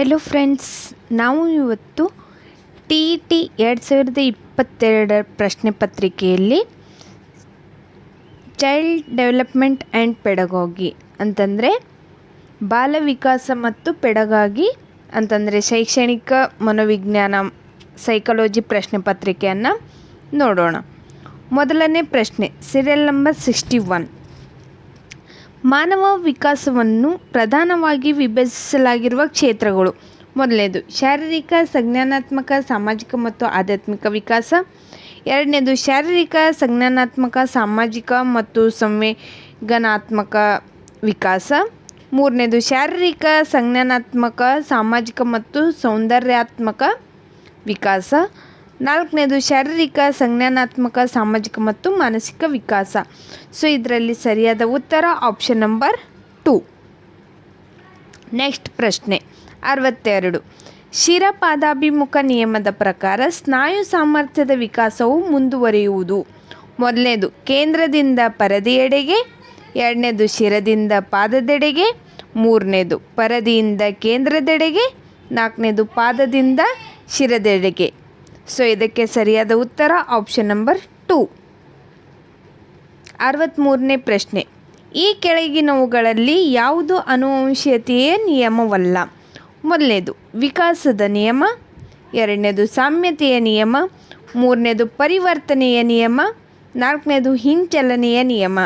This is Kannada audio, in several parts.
ಹೆಲೋ ಫ್ರೆಂಡ್ಸ್ ನಾವು ಇವತ್ತು ಟಿ ಟಿ ಎರಡು ಸಾವಿರದ ಇಪ್ಪತ್ತೆರಡರ ಪ್ರಶ್ನೆ ಪತ್ರಿಕೆಯಲ್ಲಿ ಚೈಲ್ಡ್ ಡೆವಲಪ್ಮೆಂಟ್ ಆ್ಯಂಡ್ ಪೆಡಗಾಗಿ ಅಂತಂದರೆ ಬಾಲ ವಿಕಾಸ ಮತ್ತು ಪೆಡಗಾಗಿ ಅಂತಂದರೆ ಶೈಕ್ಷಣಿಕ ಮನೋವಿಜ್ಞಾನ ಸೈಕಾಲಜಿ ಪ್ರಶ್ನೆ ಪತ್ರಿಕೆಯನ್ನು ನೋಡೋಣ. ಮೊದಲನೇ ಪ್ರಶ್ನೆ ಸೀರಿಯಲ್ ನಂಬರ್ ಸಿಕ್ಸ್ಟಿ ಒನ್ ಮಾನವ ವಿಕಾಸವನ್ನು ಪ್ರಧಾನವಾಗಿ ವಿಭಜಿಸಲಾಗಿರುವ ಕ್ಷೇತ್ರಗಳು. ಮೊದಲನೇದು, ಶಾರೀರಿಕ, ಸಂಜ್ಞಾನಾತ್ಮಕ, ಸಾಮಾಜಿಕ ಮತ್ತು ಆಧ್ಯಾತ್ಮಿಕ ವಿಕಾಸ. ಎರಡನೇದು, ಶಾರೀರಿಕ, ಸಂಜ್ಞಾನಾತ್ಮಕ, ಸಾಮಾಜಿಕ ಮತ್ತು ಸಂವೇಗನಾತ್ಮಕ ವಿಕಾಸ. ಮೂರನೇದು, ಶಾರೀರಿಕ, ಸಂಜ್ಞಾನಾತ್ಮಕ, ಸಾಮಾಜಿಕ ಮತ್ತು ಸೌಂದರ್ಯಾತ್ಮಕ ವಿಕಾಸ. ನಾಲ್ಕನೇದು ಶಾರೀರಿಕ, ಸಂಜ್ಞಾನಾತ್ಮಕ, ಸಾಮಾಜಿಕ ಮತ್ತು ಮಾನಸಿಕ ವಿಕಾಸ. ಸೊ ಇದರಲ್ಲಿ ಸರಿಯಾದ ಉತ್ತರ ಆಪ್ಷನ್ ನಂಬರ್ ಟು ನೆಕ್ಸ್ಟ್ ಪ್ರಶ್ನೆ, ಅರವತ್ತೆರಡು. ಶಿರಪಾದಾಭಿಮುಖ ನಿಯಮದ ಪ್ರಕಾರ ಸ್ನಾಯು ಸಾಮರ್ಥ್ಯದ ವಿಕಾಸವು ಮುಂದುವರಿಯುವುದು. ಮೊದಲನೇದು, ಕೇಂದ್ರದಿಂದ ಪರದೆಯೆಡೆಗೆ, ಎರಡನೇದು, ಶಿರದಿಂದ ಪಾದದೆಡೆಗೆ, ಮೂರನೇದು, ಪರದಿಯಿಂದ ಕೇಂದ್ರದೆಡೆಗೆ, ನಾಲ್ಕನೇದು, ಪಾದದಿಂದ ಶಿರದೆಡೆಗೆ. ಸೊ ಇದಕ್ಕೆ ಸರಿಯಾದ ಉತ್ತರ ಆಪ್ಷನ್ ನಂಬರ್ ಟು ಅರವತ್ತ್ಮೂರನೇ ಪ್ರಶ್ನೆ. ಈ ಕೆಳಗಿನವುಗಳಲ್ಲಿ ಯಾವುದು ಅನುವಂಶೀಯತೆಯ ನಿಯಮವಲ್ಲ? ಮೊದಲನೇದು, ವಿಕಾಸದ ನಿಯಮ. ಎರಡನೇದು, ಸಾಮ್ಯತೆಯ ನಿಯಮ. ಮೂರನೇದು, ಪರಿವರ್ತನೆಯ ನಿಯಮ. ನಾಲ್ಕನೇದು, ಹಿಂಚಲನೆಯ ನಿಯಮ.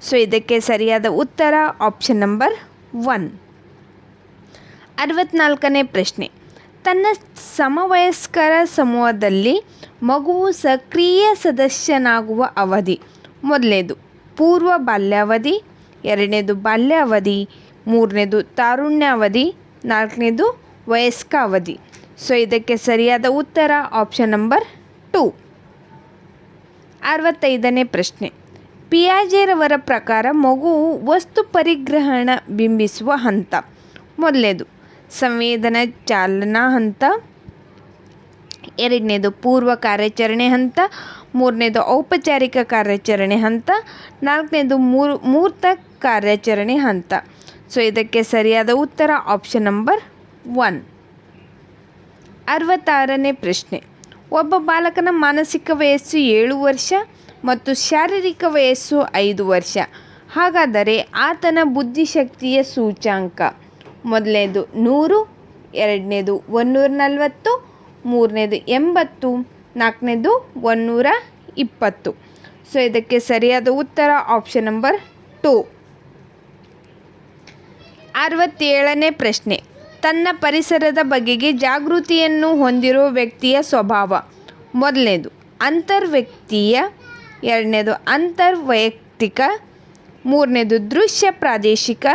ಸೊ ಇದಕ್ಕೆ ಸರಿಯಾದ ಉತ್ತರ ಆಪ್ಷನ್ ನಂಬರ್ ಒನ್ ಅರವತ್ನಾಲ್ಕನೇ ಪ್ರಶ್ನೆ. ತನ್ನ ಸಮವಯಸ್ಕರ ಸಮೂಹದಲ್ಲಿ ಮಗುವು ಸಕ್ರಿಯ ಸದಸ್ಯನಾಗುವ ಅವಧಿ. ಮೊದಲನೇದು ಪೂರ್ವ ಬಾಲ್ಯಾವಧಿ, ಎರಡನೇದು ಬಾಲ್ಯಾವಧಿ, ಮೂರನೇದು ತಾರುಣ್ಯಾವಧಿ, ನಾಲ್ಕನೇದು ವಯಸ್ಕ ಅವಧಿ ಸೊ, ಇದಕ್ಕೆ ಸರಿಯಾದ ಉತ್ತರ ಆಪ್ಷನ್ ನಂಬರ್ ಟು ಅರವತ್ತೈದನೇ ಪ್ರಶ್ನೆ. ಪಿಯಾಜೆರವರ ಪ್ರಕಾರ ಮಗುವು ವಸ್ತು ಪರಿಗ್ರಹಣ ಬಿಂಬಿಸುವ ಹಂತ. ಮೊದಲನೇದು ಸಂವೇದನ ಚಾಲನಾ ಹಂತ. ಎರಡನೇದು ಪೂರ್ವ ಕಾರ್ಯಾಚರಣೆ ಹಂತ. ಮೂರನೇದು ಔಪಚಾರಿಕ ಕಾರ್ಯಾಚರಣೆ ಹಂತ. ನಾಲ್ಕನೇದು ಮೂರ್, ಮೂರ್ತ ಕಾರ್ಯಾಚರಣೆ ಹಂತ. ಸೊ ಇದಕ್ಕೆ ಸರಿಯಾದ ಉತ್ತರ ಆಪ್ಷನ್ ನಂಬರ್ ಒನ್ ಅರವತ್ತಾರನೇ ಪ್ರಶ್ನೆ. ಒಬ್ಬ ಬಾಲಕನ ಮಾನಸಿಕ ವಯಸ್ಸು ಏಳು ವರ್ಷ ಮತ್ತು ಶಾರೀರಿಕ ವಯಸ್ಸು ಐದು ವರ್ಷ. ಹಾಗಾದರೆ ಆತನ ಬುದ್ಧಿಶಕ್ತಿಯ ಸೂಚ್ಯಾಂಕ. ಮೊದಲನೇದು ನೂರು, ಎರಡನೇದು ಒನ್ನೂರ ನಲವತ್ತು, ಮೂರನೇದು ಎಂಬತ್ತು, ನಾಲ್ಕನೇದು ಒನ್ನೂರ ಇಪ್ಪತ್ತು. ಸೊ ಇದಕ್ಕೆ ಸರಿಯಾದ ಉತ್ತರ ಆಪ್ಷನ್ ನಂಬರ್ ಟು ಅರವತ್ತೇಳನೇ ಪ್ರಶ್ನೆ. ತನ್ನ ಪರಿಸರದ ಬಗೆಗೆ ಜಾಗೃತಿಯನ್ನು ಹೊಂದಿರುವ ವ್ಯಕ್ತಿಯ ಸ್ವಭಾವ. ಮೊದಲನೇದು ಅಂತರ್ವ್ಯಕ್ತೀಯ, ಎರಡನೇದು ಅಂತರ್ವೈಯಕ್ತಿಕ, ಮೂರನೇದು ದೃಶ್ಯ ಪ್ರಾದೇಶಿಕ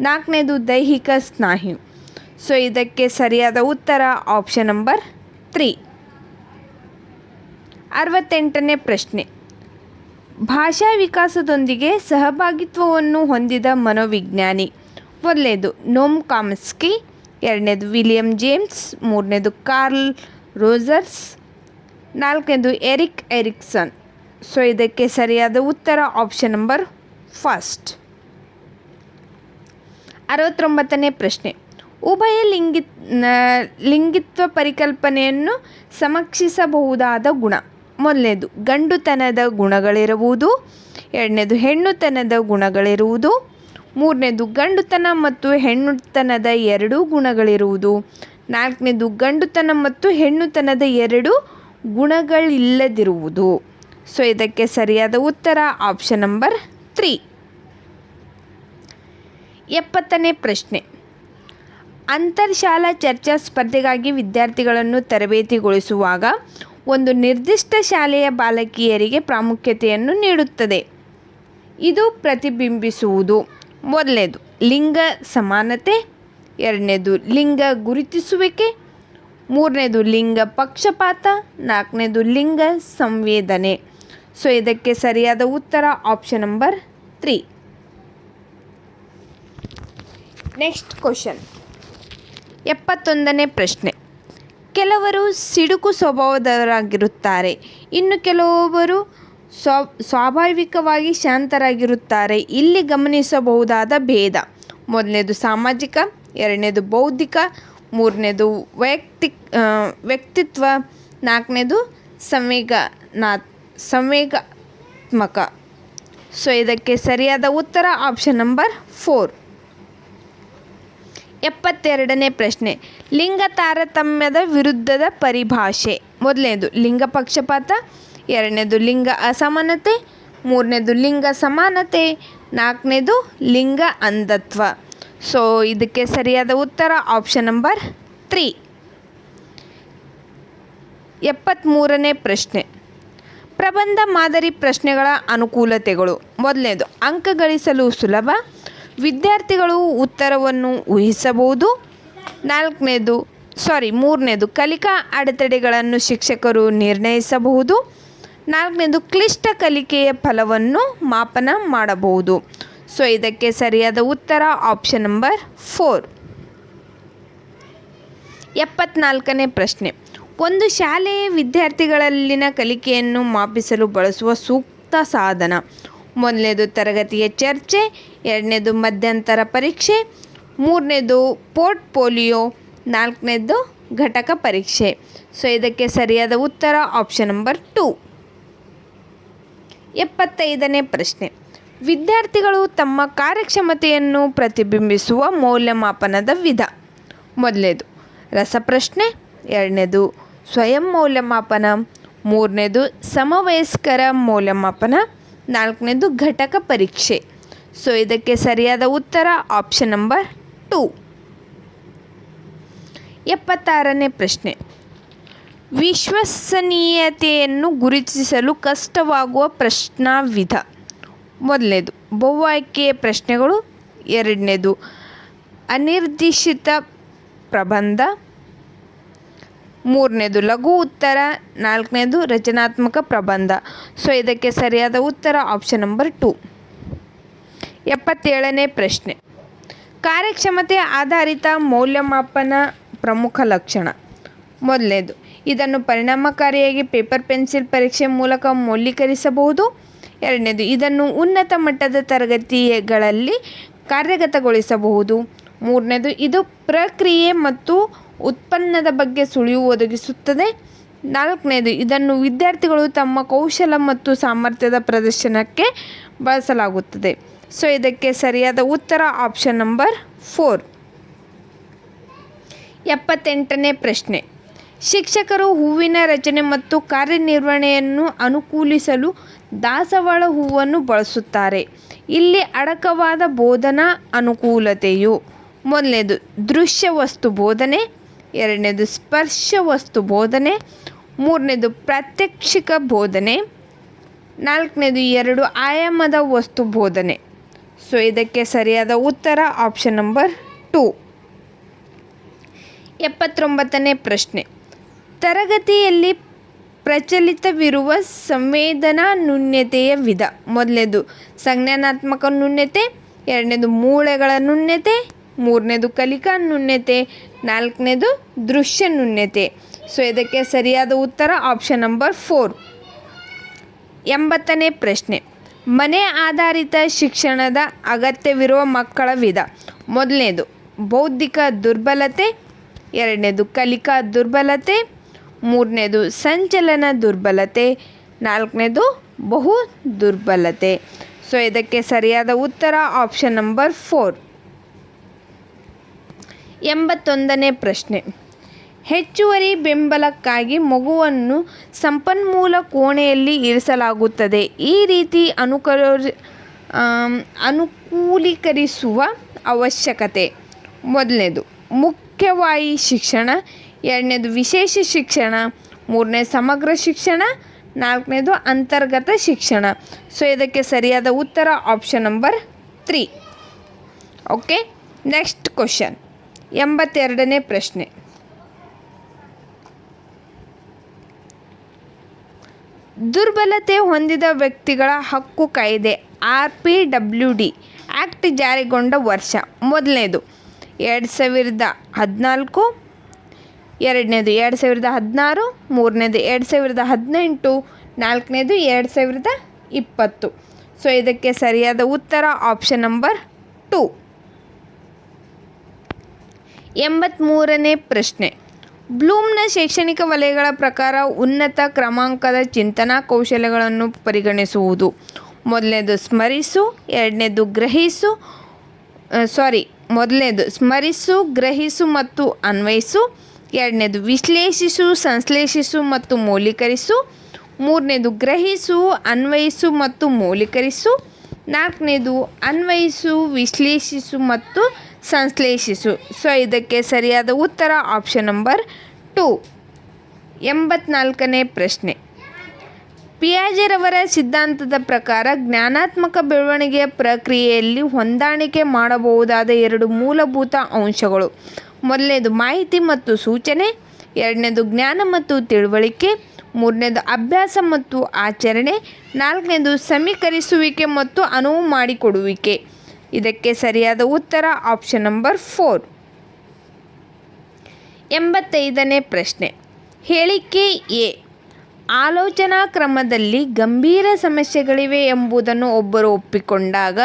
ನಾಲ್ಕನೇದು ದೈಹಿಕ ಸ್ನಾಯು. ಸೊ ಇದಕ್ಕೆ ಸರಿಯಾದ ಉತ್ತರ ಆಪ್ಷನ್ ನಂಬರ್ ತ್ರೀ ಅರವತ್ತೆಂಟನೇ ಪ್ರಶ್ನೆ. ಭಾಷಾ ವಿಕಾಸದೊಂದಿಗೆ ಸಹಭಾಗಿತ್ವವನ್ನು ಹೊಂದಿದ ಮನೋವಿಜ್ಞಾನಿ. ಮೊದಲನೇದು ನೋಮ್ ಕಾಮಸ್ಕಿ. ಎರಡನೇದು ವಿಲಿಯಂ ಜೇಮ್ಸ್. ಮೂರನೇದು ಕಾರ್ಲ್ ರೋಜರ್ಸ್. ನಾಲ್ಕನೇದು ಎರಿಕ್ ಎರಿಕ್ಸನ್. ಸೊ ಇದಕ್ಕೆ ಸರಿಯಾದ ಉತ್ತರ ಆಪ್ಷನ್ ನಂಬರ್ ಫಸ್ಟ್ ಅರವತ್ತೊಂಬತ್ತನೇ ಪ್ರಶ್ನೆ. ಉಭಯ ಲಿಂಗಿ ಲಿಂಗಿತ್ವ ಪರಿಕಲ್ಪನೆಯನ್ನು ಸಮಕ್ಷಿಸಬಹುದಾದ ಗುಣ. ಮೊದಲನೇದು, ಗಂಡುತನದ ಗುಣಗಳಿರುವುದು. ಎರಡನೇದು, ಹೆಣ್ಣುತನದ ಗುಣಗಳಿರುವುದು. ಮೂರನೇದು, ಗಂಡುತನ ಮತ್ತು ಹೆಣ್ಣುತನದ ಎರಡೂ ಗುಣಗಳಿರುವುದು. ನಾಲ್ಕನೇದು, ಗಂಡುತನ ಮತ್ತು ಹೆಣ್ಣುತನದ ಎರಡು ಗುಣಗಳಿಲ್ಲದಿರುವುದು. ಸೊ, ಇದಕ್ಕೆ ಸರಿಯಾದ ಉತ್ತರ ಆಪ್ಷನ್ ನಂಬರ್ ತ್ರೀ. ಎಪ್ಪತ್ತನೇ ಪ್ರಶ್ನೆ. ಅಂತರ್ಶಾಲಾ ಚರ್ಚಾ ಸ್ಪರ್ಧೆಗಾಗಿ ವಿದ್ಯಾರ್ಥಿಗಳನ್ನು ತರಬೇತಿಗೊಳಿಸುವಾಗ ಒಂದು ನಿರ್ದಿಷ್ಟ ಶಾಲೆಯ ಬಾಲಕಿಯರಿಗೆ ಪ್ರಾಮುಖ್ಯತೆಯನ್ನು ನೀಡುತ್ತದೆ. ಇದು ಪ್ರತಿಬಿಂಬಿಸುವುದು. ಮೊದಲನೇದು, ಲಿಂಗ ಸಮಾನತೆ. ಎರಡನೇದು, ಲಿಂಗ ಗುರುತಿಸುವಿಕೆ. ಮೂರನೇದು, ಲಿಂಗ ಪಕ್ಷಪಾತ. ನಾಲ್ಕನೇದು, ಲಿಂಗ ಸಂವೇದನೆ. ಸೊ, ಇದಕ್ಕೆ ಸರಿಯಾದ ಉತ್ತರ option number three. Next question ಎಪ್ಪತ್ತೊಂದನೇ ಪ್ರಶ್ನೆ. ಕೆಲವರು ಸಿಡುಕು ಸ್ವಭಾವದವರಾಗಿರುತ್ತಾರೆ. ಇನ್ನು ಕೆಲವೊಬ್ಬರು ಸ್ವ, ಸ್ವಾಭಾವಿಕವಾಗಿ ಶಾಂತರಾಗಿರುತ್ತಾರೆ. ಇಲ್ಲಿ ಗಮನಿಸಬಹುದಾದ ಭೇದ. ಮೊದಲನೇದು ಸಾಮಾಜಿಕ, ಎರಡನೇದು ಬೌದ್ಧಿಕ, ಮೂರನೇದು ವೈಯಕ್ತಿಕ ವ್ಯಕ್ತಿತ್ವ, ನಾಲ್ಕನೇದು ಸಂವೇಗ, ನಾ, ಸಂವೇಗಾತ್ಮಕ. ಸೊ ಇದಕ್ಕೆ ಸರಿಯಾದ ಉತ್ತರ ಆಪ್ಷನ್ ನಂಬರ್ ಫೋರ್ ಎಪ್ಪತ್ತೆರಡನೇ ಪ್ರಶ್ನೆ. ಲಿಂಗ ತಾರತಮ್ಯದ ವಿರುದ್ಧದ ಪರಿಭಾಷೆ. ಮೊದಲನೇದು, ಲಿಂಗ ಪಕ್ಷಪಾತ. ಎರಡನೇದು, ಲಿಂಗ ಅಸಮಾನತೆ. ಮೂರನೇದು, ಲಿಂಗ ಸಮಾನತೆ. ನಾಲ್ಕನೇದು, ಲಿಂಗ ಅಂಧತ್ವ. ಸೊ ಇದಕ್ಕೆ ಸರಿಯಾದ ಉತ್ತರ ಆಪ್ಷನ್ ನಂಬರ್ ತ್ರೀ ಎಪ್ಪತ್ತ್ಮೂರನೇ ಪ್ರಶ್ನೆ. ಪ್ರಬಂಧ ಮಾದರಿ ಪ್ರಶ್ನೆಗಳ ಅನುಕೂಲತೆಗಳು. ಮೊದಲನೇದು, ಅಂಕ ಗಳಿಸಲು ಸುಲಭ. ವಿದ್ಯಾರ್ಥಿಗಳು ಉತ್ತರವನ್ನು ಊಹಿಸಬಹುದು. ನಾಲ್ಕನೇದು ಸಾರಿ ಮೂರನೇದು, ಕಲಿಕಾ ಅಡೆತಡೆಗಳನ್ನು ಶಿಕ್ಷಕರು ನಿರ್ಣಯಿಸಬಹುದು. ನಾಲ್ಕನೇದು, ಕ್ಲಿಷ್ಟ ಕಲಿಕೆಯ ಫಲವನ್ನು ಮಾಪನ ಮಾಡಬಹುದು. ಸೊ ಇದಕ್ಕೆ ಸರಿಯಾದ ಉತ್ತರ ಆಪ್ಷನ್ ನಂಬರ್ ಫೋರ್ ಎಪ್ಪತ್ನಾಲ್ಕನೇ ಪ್ರಶ್ನೆ. ಒಂದು ಶಾಲೆಯ ವಿದ್ಯಾರ್ಥಿಗಳಲ್ಲಿನ ಕಲಿಕೆಯನ್ನು ಮಾಪಿಸಲು ಬಳಸುವ ಸೂಕ್ತ ಸಾಧನ. ಮೊದಲನೇದು ತರಗತಿಯ ಚರ್ಚೆ, ಎರಡನೇದು ಮಧ್ಯಂತರ ಪರೀಕ್ಷೆ, ಮೂರನೇದು ಪೋರ್ಟ್ಫೋಲಿಯೋ ನಾಲ್ಕನೇದು ಘಟಕ ಪರೀಕ್ಷೆ. ಸೊ ಇದಕ್ಕೆ ಸರಿಯಾದ ಉತ್ತರ ಆಪ್ಷನ್ ನಂಬರ್ ಟು ಎಪ್ಪತ್ತೈದನೇ ಪ್ರಶ್ನೆ. ವಿದ್ಯಾರ್ಥಿಗಳು ತಮ್ಮ ಕಾರ್ಯಕ್ಷಮತೆಯನ್ನು ಪ್ರತಿಬಿಂಬಿಸುವ ಮೌಲ್ಯಮಾಪನದ ವಿಧ. ಮೊದಲನೇದು ರಸಪ್ರಶ್ನೆ, ಎರಡನೇದು ಸ್ವಯಂ ಮೌಲ್ಯಮಾಪನ, ಮೂರನೇದು ಸಮವಯಸ್ಕರ ಮೌಲ್ಯಮಾಪನ. ನಾಲ್ಕನೇದು ಘಟಕ ಪರೀಕ್ಷೆ. ಸೊ ಇದಕ್ಕೆ ಸರಿಯಾದ ಉತ್ತರ ಆಪ್ಷನ್ ನಂಬರ್ ಟು ಎಪ್ಪತ್ತಾರನೇ ಪ್ರಶ್ನೆ. ವಿಶ್ವಸನೀಯತೆಯನ್ನು ಗುರುತಿಸಲು ಕಷ್ಟವಾಗುವ ಪ್ರಶ್ನಾ ವಿಧ ಮೊದಲನೇದು ಬಹು ಆಯ್ಕೆಯ ಪ್ರಶ್ನೆಗಳು. ಎರಡನೇದು ಅನಿರ್ದಿಷ್ಟ ಪ್ರಬಂಧ. ಮೂರನೇದು ಲಘು ಉತ್ತರ, ನಾಲ್ಕನೇದು ರಚನಾತ್ಮಕ ಪ್ರಬಂಧ. ಸೊ ಇದಕ್ಕೆ ಸರಿಯಾದ ಉತ್ತರ ಆಪ್ಷನ್ ನಂಬರ್ ಟು ಎಪ್ಪತ್ತೇಳನೇ ಪ್ರಶ್ನೆ. ಕಾರ್ಯಕ್ಷಮತೆ ಆಧಾರಿತ ಮೌಲ್ಯಮಾಪನ ಪ್ರಮುಖ ಲಕ್ಷಣ. ಮೊದಲನೇದು ಇದನ್ನು ಪರಿಣಾಮಕಾರಿಯಾಗಿ ಪೇಪರ್ ಪೆನ್ಸಿಲ್ ಪರೀಕ್ಷೆ ಮೂಲಕ ಮೌಲ್ಯೀಕರಿಸಬಹುದು. ಎರಡನೇದು, ಇದನ್ನು ಉನ್ನತ ಮಟ್ಟದ ತರಗತಿಗಳಲ್ಲಿ ಕಾರ್ಯಗತಗೊಳಿಸಬಹುದು. ಮೂರನೇದು, ಇದು ಪ್ರಕ್ರಿಯೆ ಮತ್ತು ಉತ್ಪನ್ನದ ಬಗ್ಗೆ ಸುಳಿವು ಒದಗಿಸುತ್ತದೆ. ನಾಲ್ಕನೇದು, ಇದನ್ನು ವಿದ್ಯಾರ್ಥಿಗಳು ತಮ್ಮ ಕೌಶಲ ಮತ್ತು ಸಾಮರ್ಥ್ಯದ ಪ್ರದರ್ಶನಕ್ಕೆ ಬಳಸಲಾಗುತ್ತದೆ. ಸೊ, ಇದಕ್ಕೆ ಸರಿಯಾದ ಉತ್ತರ ಆಪ್ಷನ್ ನಂಬರ್ ಫೋರ್. ಎಪ್ಪತ್ತೆಂಟನೇ ಪ್ರಶ್ನೆ. ಶಿಕ್ಷಕರು ಹೂವಿನ ರಚನೆ ಮತ್ತು ಕಾರ್ಯನಿರ್ವಹಣೆಯನ್ನು ಅನುಕೂಲಿಸಲು ದಾಸವಾಳ ಹೂವನ್ನು ಬಳಸುತ್ತಾರೆ. ಇಲ್ಲಿ ಅಡಕವಾದ ಬೋಧನಾ ಅನುಕೂಲತೆಯು. ಮೊದಲನೇದು ದೃಶ್ಯ ವಸ್ತು ಬೋಧನೆ. ಎರಡನೇದು ಸ್ಪರ್ಶ ವಸ್ತು ಬೋಧನೆ, ಮೂರನೇದು ಪ್ರಾತ್ಯಕ್ಷಿಕ ಬೋಧನೆ, ನಾಲ್ಕನೇದು ಎರಡು ಆಯಾಮದ ವಸ್ತು ಬೋಧನೆ. ಸೊ ಇದಕ್ಕೆ ಸರಿಯಾದ ಉತ್ತರ ಆಪ್ಷನ್ ನಂಬರ್ ಟು ಎಪ್ಪತ್ತೊಂಬತ್ತನೇ ಪ್ರಶ್ನೆ. ತರಗತಿಯಲ್ಲಿ ಪ್ರಚಲಿತವಿರುವ ಸಂವೇದನಾ ನ್ಯೂನ್ಯತೆಯ ವಿಧ. ಮೊದಲನೇದು ಸಂಜ್ಞಾನಾತ್ಮಕ ನ್ಯೂನ್ಯತೆ ಎರಡನೇದು ಮೂಳೆಗಳ ನ್ಯೂನ್ಯತೆ ಮೂರನೇದು ಕಲಿಕಾ ನುಣ್ಯತೆ ನಾಲ್ಕನೇದು ದೃಶ್ಯ ನುಣ್ಯತೆ ಸೊ ಇದಕ್ಕೆ ಸರಿಯಾದ ಉತ್ತರ ಆಪ್ಷನ್ ನಂಬರ್ ಫೋರ್ ಎಂಬತ್ತನೇ ಪ್ರಶ್ನೆ. ಮನೆ ಆಧಾರಿತ ಶಿಕ್ಷಣದ ಅಗತ್ಯವಿರುವ ಮಕ್ಕಳ ವಿಧ. ಮೊದಲನೇದು, ಬೌದ್ಧಿಕ ದುರ್ಬಲತೆ. ಎರಡನೇದು, ಕಲಿಕಾ ದುರ್ಬಲತೆ. ಮೂರನೇದು, ಸಂಚಲನ ದುರ್ಬಲತೆ. ನಾಲ್ಕನೇದು, ಬಹು ದುರ್ಬಲತೆ. ಸೊ ಇದಕ್ಕೆ ಸರಿಯಾದ ಉತ್ತರ ಆಪ್ಷನ್ ನಂಬರ್ ಫೋರ್ ಎಂಬತ್ತೊಂದನೇ ಪ್ರಶ್ನೆ. ಹೆಚ್ಚುವರಿ ಬೆಂಬಲಕ್ಕಾಗಿ ಮಗುವನ್ನು ಸಂಪನ್ಮೂಲ ಕೋಣೆಯಲ್ಲಿ ಇರಿಸಲಾಗುತ್ತದೆ. ಈ ರೀತಿ ಅನುಕರ ಅನುಕೂಲೀಕರಿಸುವ ಅವಶ್ಯಕತೆ. ಮೊದಲನೇದು ಮುಖ್ಯವಾಹಿ ಶಿಕ್ಷಣ. ಎರಡನೇದು, ವಿಶೇಷ ಶಿಕ್ಷಣ. ಮೂರನೇ, ಸಮಗ್ರ ಶಿಕ್ಷಣ. ನಾಲ್ಕನೇದು, ಅಂತರ್ಗತ ಶಿಕ್ಷಣ. ಸೊ, ಇದಕ್ಕೆ ಸರಿಯಾದ ಉತ್ತರ option number three. Okay, next question. ಎಂಬತ್ತೆರಡನೇ ಪ್ರಶ್ನೆ. ದುರ್ಬಲತೆ ಹೊಂದಿದ ವ್ಯಕ್ತಿಗಳ ಹಕ್ಕು ಕಾಯ್ದೆ, R P W D act ಜಾರಿಗೊಂಡ ವರ್ಷ. ಮೊದಲನೇದು, ಎರಡು ಸಾವಿರದ ಹದಿನಾಲ್ಕು, ಎರಡನೇದು, ಎರಡು ಸಾವಿರದ ಹದಿನಾರು, ಮೂರನೇದು, ಎರಡು ಸಾವಿರದ ಹದಿನೆಂಟು, ನಾಲ್ಕನೇದು, ಎರಡು ಸಾವಿರದ ಇಪ್ಪತ್ತು. ಸೊ ಇದಕ್ಕೆ ಸರಿಯಾದ ಉತ್ತರ ಆಪ್ಷನ್ ನಂಬರ್ ಟು ಎಂಬತ್ತ್ಮೂರನೇ ಪ್ರಶ್ನೆ. ಬ್ಲೂಮ್ನ ಶೈಕ್ಷಣಿಕ ವಲಯಗಳ ಪ್ರಕಾರ ಉನ್ನತ ಕ್ರಮಾಂಕದ ಚಿಂತನಾ ಕೌಶಲ್ಯಗಳನ್ನು ಪರಿಗಣಿಸುವುದು. ಮೊದಲನೇದು ಸ್ಮರಿಸು, ಎರಡನೇದು ಗ್ರಹಿಸು ಸಾರಿ ಮೊದಲನೇದು ಸ್ಮರಿಸು, ಗ್ರಹಿಸು ಮತ್ತು ಅನ್ವಯಿಸು, ಎರಡನೇದು ವಿಶ್ಲೇಷಿಸು, ಸಂಶ್ಲೇಷಿಸು ಮತ್ತು ಮೌಲ್ಯೀಕರಿಸು, ಮೂರನೇದು ಗ್ರಹಿಸು, ಅನ್ವಯಿಸು ಮತ್ತು ಮೌಲ್ಯೀಕರಿಸು, ನಾಲ್ಕನೇದು ಅನ್ವಯಿಸು, ವಿಶ್ಲೇಷಿಸು ಮತ್ತು ಸಂಶ್ಲೇಷಿಸು. ಸೊ ಇದಕ್ಕೆ ಸರಿಯಾದ ಉತ್ತರ ಆಪ್ಷನ್ ನಂಬರ್ ಟು ಎಂಬತ್ನಾಲ್ಕನೇ ಪ್ರಶ್ನೆ. ಪಿಯಾಜಿರವರ ಸಿದ್ಧಾಂತದ ಪ್ರಕಾರ ಜ್ಞಾನಾತ್ಮಕ ಬೆಳವಣಿಗೆಯ ಪ್ರಕ್ರಿಯೆಯಲ್ಲಿ ಹೊಂದಾಣಿಕೆ ಮಾಡಬಹುದಾದ ಎರಡು ಮೂಲಭೂತ ಅಂಶಗಳು. ಮೊದಲನೇದು ಮಾಹಿತಿ ಮತ್ತು ಸೂಚನೆ. ಎರಡನೇದು ಜ್ಞಾನ ಮತ್ತು ತಿಳುವಳಿಕೆ. ಮೂರನೇದು ಅಭ್ಯಾಸ ಮತ್ತು ಆಚರಣೆ. ನಾಲ್ಕನೇದು ಸಮೀಕರಿಸುವಿಕೆ ಮತ್ತು ಅನುವು ಮಾಡಿಕೊಡುವಿಕೆ. ಇದಕ್ಕೆ ಸರಿಯಾದ ಉತ್ತರ ಆಪ್ಷನ್ ನಂಬರ್ ಫೋರ್ ಎಂಬತ್ತೈದನೇ ಪ್ರಶ್ನೆ. ಹೇಳಿಕೆ ಎ. ಆಲೋಚನಾ ಕ್ರಮದಲ್ಲಿ ಗಂಭೀರ ಸಮಸ್ಯೆಗಳಿವೆ ಎಂಬುದನ್ನು ಒಬ್ಬರು ಒಪ್ಪಿಕೊಂಡಾಗ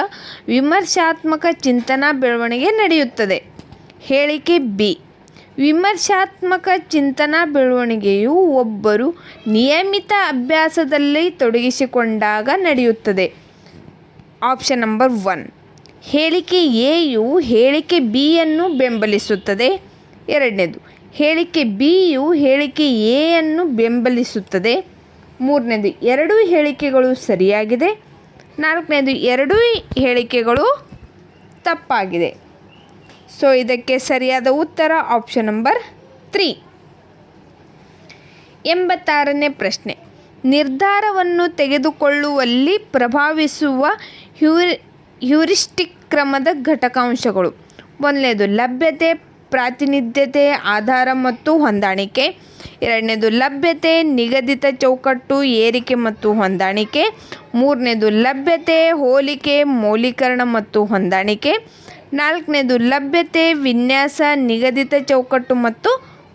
ವಿಮರ್ಶಾತ್ಮಕ ಚಿಂತನಾ ಬೆಳವಣಿಗೆ ನಡೆಯುತ್ತದೆ. ಹೇಳಿಕೆ ಬಿ. ವಿಮರ್ಶಾತ್ಮಕ ಚಿಂತನಾ ಬೆಳವಣಿಗೆಯು ಒಬ್ಬರು ನಿಯಮಿತ ಅಭ್ಯಾಸದಲ್ಲಿ ತೊಡಗಿಸಿಕೊಂಡಾಗ ನಡೆಯುತ್ತದೆ. ಆಪ್ಷನ್ ನಂಬರ್ ಒನ್ ಹೇಳಿಕೆ ಎಯು ಹೇಳಿಕೆ ಬಿಯನ್ನು ಬೆಂಬಲಿಸುತ್ತದೆ. ಎರಡನೇದು, ಹೇಳಿಕೆ ಬಿಯು ಹೇಳಿಕೆ ಎಯನ್ನು ಬೆಂಬಲಿಸುತ್ತದೆ. ಮೂರನೇದು, ಎರಡೂ ಹೇಳಿಕೆಗಳು ಸರಿಯಾಗಿದೆ. ನಾಲ್ಕನೇದು, ಎರಡೂ ಹೇಳಿಕೆಗಳು ತಪ್ಪಾಗಿದೆ. ಸೊ ಇದಕ್ಕೆ ಸರಿಯಾದ ಉತ್ತರ ಆಪ್ಷನ್ ನಂಬರ್ ತ್ರೀ ಎಂಬತ್ತಾರನೇ ಪ್ರಶ್ನೆ. ನಿರ್ಧಾರವನ್ನು ತೆಗೆದುಕೊಳ್ಳುವಲ್ಲಿ ಪ್ರಭಾವಿಸುವ ಹ್ಯೂರಿ ಹ್ಯೂರಿಸ್ಟಿಕ್ ಕ್ರಮದ ಘಟಕಾಂಶಗಳು. ಒಂದನೇದು, ಲಭ್ಯತೆ, ಪ್ರಾತಿನಿಧ್ಯತೆ, ಆಧಾರ ಮತ್ತು ಹೊಂದಾಣಿಕೆ. ಎರಡನೇದು, ಲಭ್ಯತೆ, ನಿಗದಿತ ಚೌಕಟ್ಟು, ಏರಿಕೆ ಮತ್ತು ಹೊಂದಾಣಿಕೆ. ಮೂರನೇದು, ಲಭ್ಯತೆ, ಹೋಲಿಕೆ ಮೌಲೀಕರಣ ಮತ್ತು ಹೊಂದಾಣಿಕೆ. ನಾಲ್ಕನೇದು, ಲಭ್ಯತೆ, ವಿನ್ಯಾಸ, ನಿಗದಿತ ಚೌಕಟ್ಟು ಮತ್ತು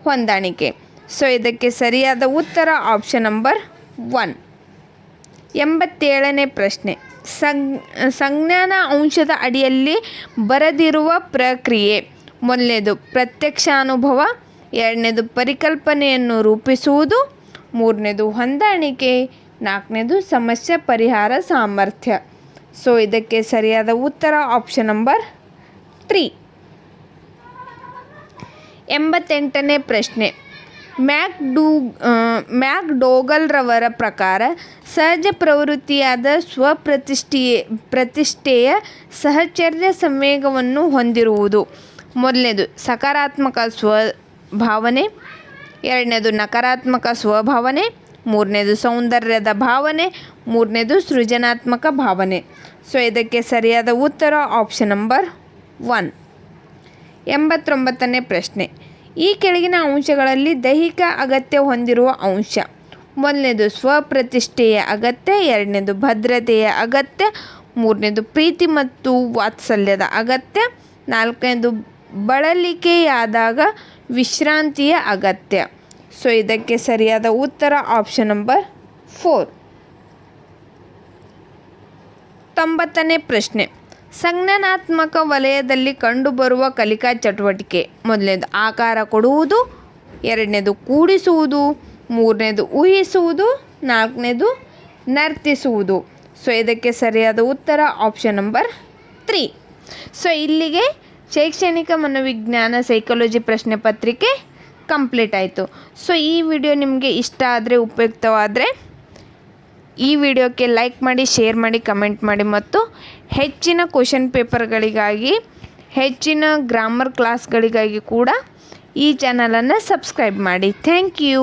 ಹೊಂದಾಣಿಕೆ. ಸೊ, ಇದಕ್ಕೆ ಸರಿಯಾದ ಉತ್ತರ ಆಪ್ಷನ್ ನಂಬರ್ ಒನ್. ಎಂಬತ್ತೇಳನೇ ಪ್ರಶ್ನೆ. ಸಂಗ್ ಸಂಜ್ಞಾನ ಅಂಶದ ಅಡಿಯಲ್ಲಿ ಬರೆದಿರುವ ಪ್ರಕ್ರಿಯೆ. ಮೊದಲನೇದು, ಪ್ರತ್ಯಕ್ಷಾನುಭವ. ಎರಡನೇದು, ಪರಿಕಲ್ಪನೆಯನ್ನು ರೂಪಿಸುವುದು. ಮೂರನೇದು, ಹೊಂದಾಣಿಕೆ. ನಾಲ್ಕನೇದು, ಸಮಸ್ಯೆ ಪರಿಹಾರ ಸಾಮರ್ಥ್ಯ. ಸೊ ಇದಕ್ಕೆ ಸರಿಯಾದ ಉತ್ತರ ಆಪ್ಷನ್ ನಂಬರ್ ತ್ರೀ ಎಂಬತ್ತೆಂಟನೇ ಪ್ರಶ್ನೆ. ಮ್ಯಾಕ್ ಡೂ ಮ್ಯಾಕ್ ಡೋಗಲ್ರವರ ಪ್ರಕಾರ ಸಹಜ ಪ್ರವೃತ್ತಿಯಾದ ಸ್ವಪ್ರತಿಷ್ಠೆಯ ಪ್ರತಿಷ್ಠೆಯ ಸಹಚರ್ಯ ಸಂವೇಗವನ್ನು ಹೊಂದಿರುವುದು. ಮೊದಲನೇದು, ಸಕಾರಾತ್ಮಕ ಸ್ವಭಾವನೆ. ಎರಡನೇದು, ನಕಾರಾತ್ಮಕ ಸ್ವಭಾವನೆ. ಮೂರನೇದು, ಸೌಂದರ್ಯದ ಭಾವನೆ. ಮೂರನೇದು, ಸೃಜನಾತ್ಮಕ ಭಾವನೆ. ಸೊ ಇದಕ್ಕೆ ಸರಿಯಾದ ಉತ್ತರ ಆಪ್ಷನ್ ನಂಬರ್ ಒನ್ ಎಂಬತ್ತೊಂಬತ್ತನೇ ಪ್ರಶ್ನೆ. ಈ ಕೆಳಗಿನ ಅಂಶಗಳಲ್ಲಿ ದೈಹಿಕ ಅಗತ್ಯ ಹೊಂದಿರುವ ಅಂಶ. ಮೊದಲನೇದು ಸ್ವಪ್ರತಿಷ್ಠೆಯ ಅಗತ್ಯ, ಎರಡನೇದು ಭದ್ರತೆಯ ಅಗತ್ಯ, ಮೂರನೇದು ಪ್ರೀತಿ ಮತ್ತು ವಾತ್ಸಲ್ಯದ ಅಗತ್ಯ, ನಾಲ್ಕನೇದು ಬಳಲಿಕೆಯಾದಾಗ ವಿಶ್ರಾಂತಿಯ ಅಗತ್ಯ. ಸೊ ಇದಕ್ಕೆ ಸರಿಯಾದ ಉತ್ತರ ಆಪ್ಷನ್ ನಂಬರ್ ಫೋರ್ ತೊಂಬತ್ತನೇ ಪ್ರಶ್ನೆ. ಸಂಜ್ಞಾನಾತ್ಮಕ ವಲಯದಲ್ಲಿ ಕಂಡುಬರುವ ಕಲಿಕಾ ಚಟುವಟಿಕೆ. ಮೊದಲನೇದು ಆಕಾರ ಕೊಡುವುದು, ಎರಡನೇದು ಕೂಡಿಸುವುದು, ಮೂರನೇದು ಊಹಿಸುವುದು, ನಾಲ್ಕನೇದು ನರ್ತಿಸುವುದು. ಸೊ ಇದಕ್ಕೆ ಸರಿಯಾದ ಉತ್ತರ ಆಪ್ಷನ್ ನಂಬರ್ ತ್ರೀ ಸೊ ಇಲ್ಲಿಗೆ ಶೈಕ್ಷಣಿಕ ಮನೋವಿಜ್ಞಾನ ಸೈಕಾಲಜಿ ಪ್ರಶ್ನೆ ಪತ್ರಿಕೆ ಕಂಪ್ಲೀಟ್ ಆಯಿತು. ಸೊ ಈ ವಿಡಿಯೋ ನಿಮಗೆ ಇಷ್ಟ ಆದರೆ, ಉಪಯುಕ್ತವಾದರೆ, ಈ ವಿಡಿಯೋಕ್ಕೆ ಲೈಕ್ ಮಾಡಿ ಶೇರ್ ಮಾಡಿ ಕಮೆಂಟ್ ಮಾಡಿ ಮತ್ತು ಹೆಚ್ಚಿನ ಕ್ವಶನ್ ಪೇಪರ್ಗಳಿಗಾಗಿ ಹೆಚ್ಚಿನ ಗ್ರಾಮರ್ ಕ್ಲಾಸ್ಗಳಿಗಾಗಿ ಕೂಡ ಈ ಚಾನಲನ್ನು ಸಬ್ಸ್ಕ್ರೈಬ್ ಮಾಡಿ. Thank you